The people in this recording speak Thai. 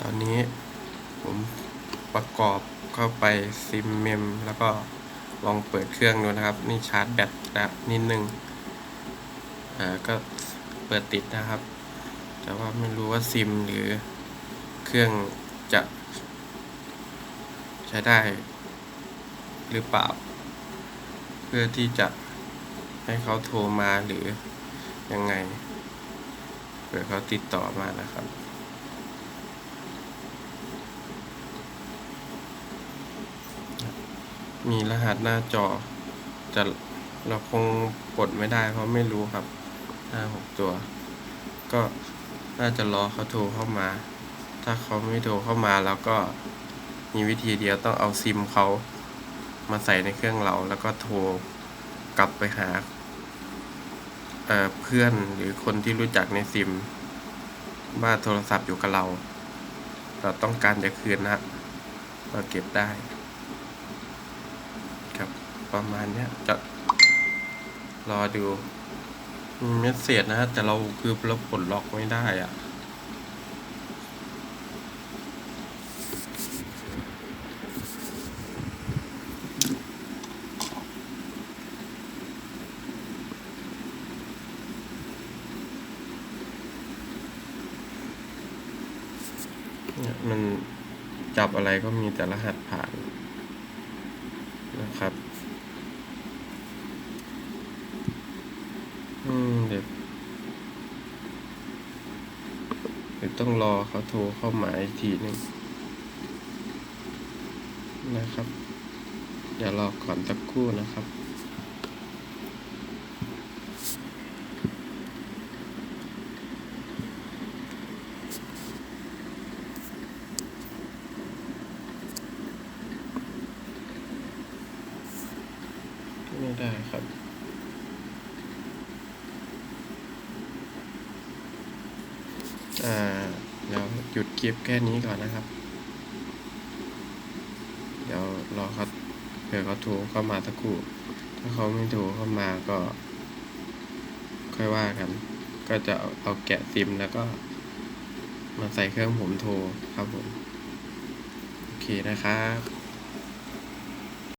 ตอนนี้ผมประกอบเข้าไปซิมเมม แล้วก็ลองเปิดเครื่องดูนะครับ นี่ชาร์จแบตแล้วนิดนึงอ่าก็เปิดติดนะครับ แต่ว่าไม่รู้ว่าซิมหรือเครื่องจะใช้ได้หรือเปล่า เพื่อที่จะให้เขาโทรมาหรือยังไงเผื่อเขาติดต่อมานะครับ มีรหัสหน้าจอ จะเราคงกดไม่ได้ เพราะไม่รู้ครับห้าหกตัว ก็น่าจะรอเขาโทรเข้ามา ถ้าเขาไม่โทรเข้ามาแล้วก็มีวิธีเดียวต้องเอาซิมเขามาใส่ในเครื่องเรา แล้วก็โทรกลับไปหาเเพื่อนหรือคนที่รู้จักในซิมว่าโทรศัพท์อยู่กับเรา เราต้องการจะคืนนะเราเก็บได้ ประมาณเนี้ยจะรอดูเมสเซจนะฮะแต่เราคือเราปลล็อกไม่ได้อะเนี่ยมันจับอะไรก็มีแต่รหัสผ่านนะครับ อืมเดี๋ยว เดี๋ยวต้องรอเขาโทรเข้ามาอีกทีหนึงนะครับอย่ารอก่อนสักครู่นะครับไม่ได้ครับ อ่า ยวหยุดคลิปแค่นี้ก่อนนะครับ เดี๋ยวรอเขาเผื่อเขาโทรเข้ามาสักครู่ ถ้าเขาไม่โทรเข้ามาก็ ค่อยว่ากัน ก็จะเอเอาแกะซิมแล้วก็ มาใส่เครื่องผมโทรครับผม โอเคนะครับ